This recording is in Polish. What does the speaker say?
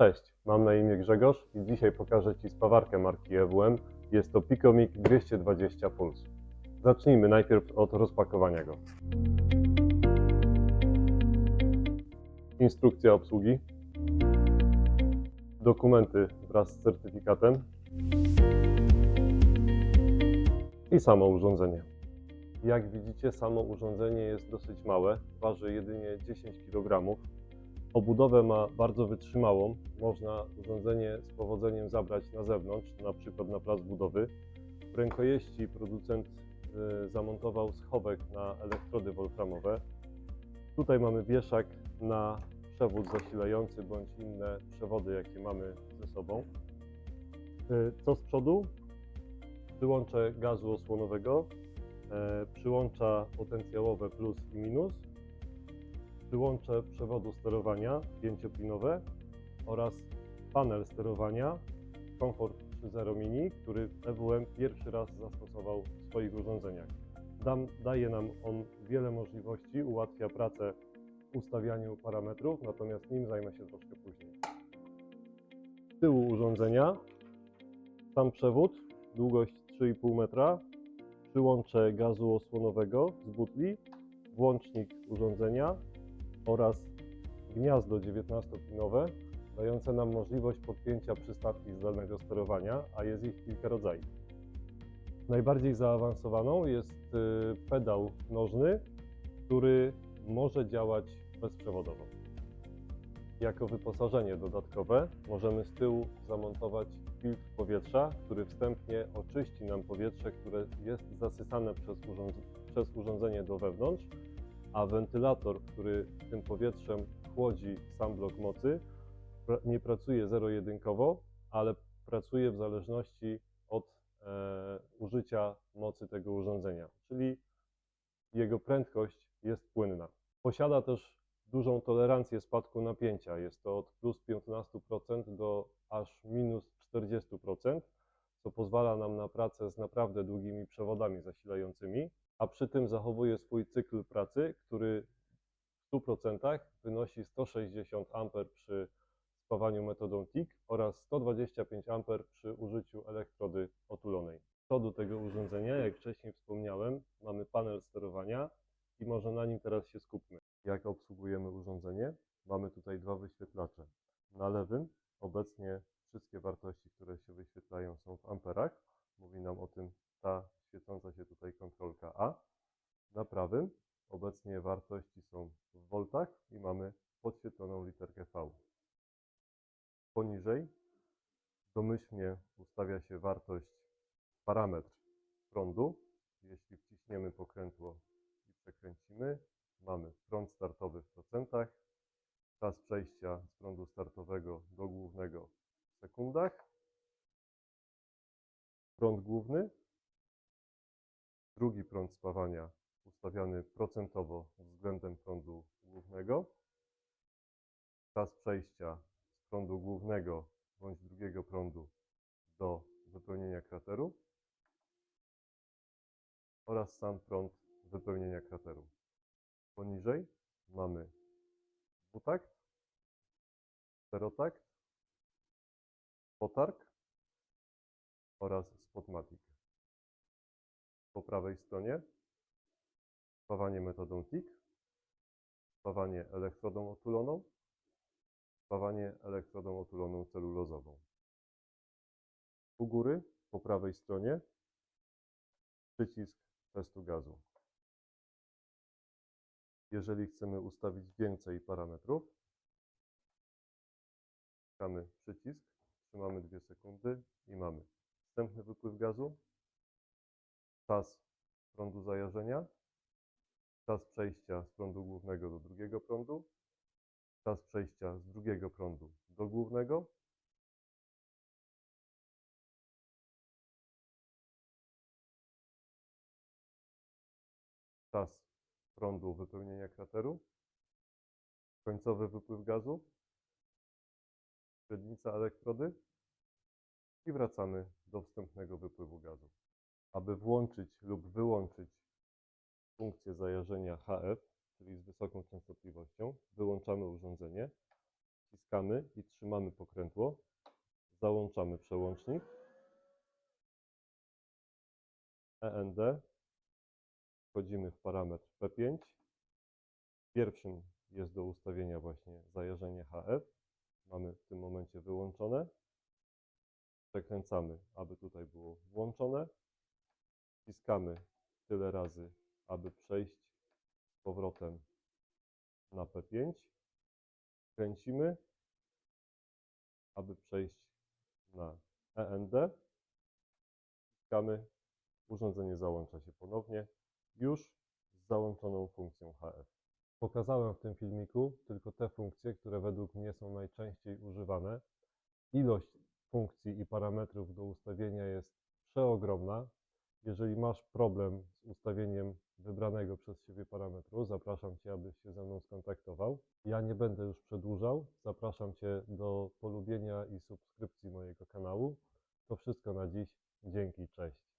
Cześć, mam na imię Grzegorz i dzisiaj pokażę Ci spawarkę marki EWM. Jest to Picomic 220 Puls. Zacznijmy najpierw od rozpakowania go. Instrukcja obsługi. Dokumenty wraz z certyfikatem. I samo urządzenie. Jak widzicie, samo urządzenie jest dosyć małe, waży jedynie 10 kg. Obudowę ma bardzo wytrzymałą. Można urządzenie z powodzeniem zabrać na zewnątrz, na przykład na plac budowy. W rękojeści producent y, zamontował schowek na elektrody wolframowe. Tutaj mamy wieszak na przewód zasilający bądź inne przewody, jakie mamy ze sobą. Y, Co z przodu? Przyłącze gazu osłonowego, e, przyłącza potencjałowe plus i minus, przyłącze przewodu sterowania 5-pinowe oraz panel sterowania Comfort 3.0 Mini, który EWM pierwszy raz zastosował w swoich urządzeniach. Dam, daje nam on wiele możliwości, ułatwia pracę w ustawianiu parametrów, natomiast nim zajmę się troszkę później. Z tyłu urządzenia sam przewód, długość 3,5 metra, przyłącze gazu osłonowego z butli, włącznik urządzenia, oraz gniazdo 19-pinowe, dające nam możliwość podpięcia przystawki zdalnego sterowania, a jest ich kilka rodzajów. Najbardziej zaawansowaną jest y, pedał nożny, który może działać bezprzewodowo. Jako wyposażenie dodatkowe możemy z tyłu zamontować filtr powietrza, który wstępnie oczyści nam powietrze, które jest zasysane przez urządzenie do wewnątrz, a wentylator, który tym powietrzem chłodzi sam blok mocy, nie pracuje zero-jedynkowo, ale pracuje w zależności od e, użycia mocy tego urządzenia, czyli jego prędkość jest płynna. Posiada też dużą tolerancję spadku napięcia. Jest to od plus 15% do aż minus 40%, co pozwala nam na pracę z naprawdę długimi przewodami zasilającymi, a przy tym zachowuje swój cykl pracy, który w 100% wynosi 160 A przy spawaniu metodą TIG oraz 125 A przy użyciu elektrody otulonej. Z przodu tego urządzenia, jak wcześniej wspomniałem, mamy panel sterowania i może na nim teraz się skupmy. Jak obsługujemy urządzenie? Mamy tutaj dwa wyświetlacze. Na lewym obecnie wszystkie wartości, które się wyświetlają są w amperach. Mówi nam o tym ta świecąca się tutaj kontrolka A. Na prawym obecnie wartości są w voltach i mamy podświetloną literkę V. Poniżej domyślnie ustawia się wartość, parametr prądu. Jeśli wciśniemy pokrętło i przekręcimy, mamy prąd startowy w procentach, czas przejścia z prądu startowego do głównego w sekundach, prąd główny, drugi prąd spawania ustawiany procentowo względem prądu głównego, czas przejścia z prądu głównego bądź drugiego prądu do wypełnienia krateru oraz sam prąd wypełnienia krateru. Poniżej mamy dwutakt, czterotakt, potarg oraz spotmatic. Po prawej stronie spawanie metodą TIG, spawanie elektrodą otuloną, spawanie elektrodą otuloną celulozową. U góry, po prawej stronie, przycisk testu gazu. Jeżeli chcemy ustawić więcej parametrów, wciskamy przycisk, trzymamy 2 sekundy i mamy wstępny wypływ gazu, czas prądu zajarzenia, czas przejścia z prądu głównego do drugiego prądu, czas przejścia z drugiego prądu do głównego, czas prądu wypełnienia krateru, końcowy wypływ gazu, średnica elektrody. I wracamy do wstępnego wypływu gazu. Aby włączyć lub wyłączyć funkcję zajarzenia HF, czyli z wysoką częstotliwością, wyłączamy urządzenie, Wciskamy i trzymamy pokrętło. Załączamy przełącznik. END. Wchodzimy w parametr P5. Pierwszym jest do ustawienia właśnie zajarzenie HF. Mamy w tym momencie wyłączone. Przekręcamy, aby tutaj było włączone. Wciskamy tyle razy, aby przejść z powrotem na P5. Kręcimy, aby przejść na END. Wciskamy, urządzenie załącza się ponownie, już z załączoną funkcją HF. Pokazałem w tym filmiku tylko te funkcje, które według mnie są najczęściej używane. Ilość funkcji i parametrów do ustawienia jest przeogromna. Jeżeli masz problem z ustawieniem wybranego przez siebie parametru, zapraszam Cię, abyś się ze mną skontaktował. Ja nie będę już przedłużał. Zapraszam Cię do polubienia i subskrypcji mojego kanału. To wszystko na dziś. Dzięki, cześć.